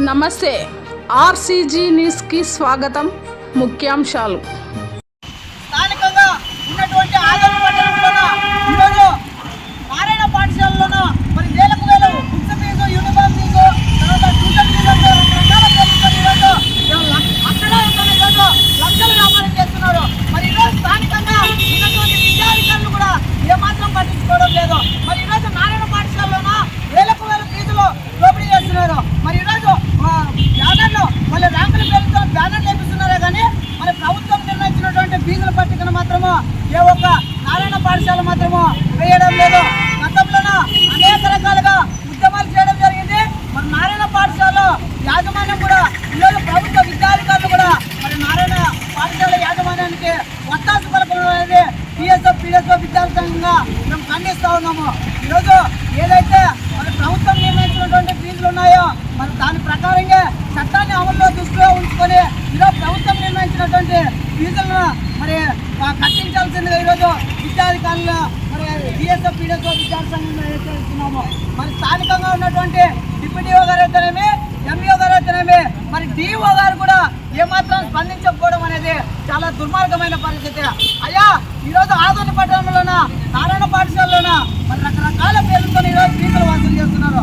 నమస్తే ఆర్సీజీ న్యూస్కి స్వాగతం. ముఖ్యాంశాలు. స్థానికంగా ఉన్నటువంటి ఆదరణ పట్టణంలోన ఈరోజు నారాయణ పాఠశాలలోన మరి వేలకు వేలు బుక్స్ ఫీజు యూనిఫామ్ ఫీజు తర్వాత ట్యూషన్ ఫీజు రకరకాల ఈరోజు ఈరోజు లక్షల వ్యాపారం చేస్తున్నారు. మరి ఈరోజు స్థానికంగా ఉన్నటువంటి విద్యాధికారులు కూడా ఏమాత్రం పట్టించుకోవడం లేదు. మరి ఈరోజు నారాయణ పాఠశాలలోన వేలకు వేల ఫీజులు దోపిడీ చేస్తున్నారు మరి ఈరోజు ఆ, బ్యానర్లు ర్యాంకుల పేరుతో బ్యానర్లు వేపిస్తున్నారే కానీ మన ప్రభుత్వం నిర్ణయించినటువంటి ఫీజుల పట్టికను మాత్రము ఏ ఒక్క నారాయణ పాఠశాల మాత్రము వేయడం లేదు. గతంలోన అనేక రకాలుగా ఉద్యమాలు చేయడం జరిగింది. మరి నారాయణ పాఠశాల యాజమాన్యం కూడా ఈరోజు ప్రభుత్వ విద్యాధికారులు కూడా మరి నారాయణ పాఠశాల యాజమాన్యానికి ఒత్తాసు పలకడం అనేది పిఎస్ఓ పిఎస్ఓ విద్యార్థి సంఘంగా మేము ఖండిస్తూ ఉన్నాము. ఈరోజు ఏదైతే మరి ప్రభుత్వం నిర్ణయించినటువంటి ఫీజులు ఉన్నాయో మరి దాని ప్రకారంగా చట్టాన్ని అమల్లో దృష్టిలో ఉంచుకొని ఈరోజు ప్రభుత్వం నిర్ణయించినటువంటి ఫీజులను మరి కట్టించాల్సిందిగా ఈరోజు విద్యాధికారులు మరి బిఎస్ఎఫ్ పీడిఎస్ఓ విద్యార్థి సంఘంగా హెచ్చరిస్తున్నాము మరి స్థానికంగా ఉన్నటువంటి డిప్యూటీఓ గారు అయితేనేమి ఎంఈఓ గారు అయితేనేమి మరి డిఓ గారు కూడా ఏమాత్రం స్పందించకపోవడం అనేది చాలా దుర్మార్గమైన పరిస్థితి. అయ్యా ఈరోజు ఆదోని పట్టణంలోన నారాయణ పాఠశాలలోన? మరి రకరకాల పేర్లతో ఈరోజు ఫీజులు వసూలు చేస్తున్నారు.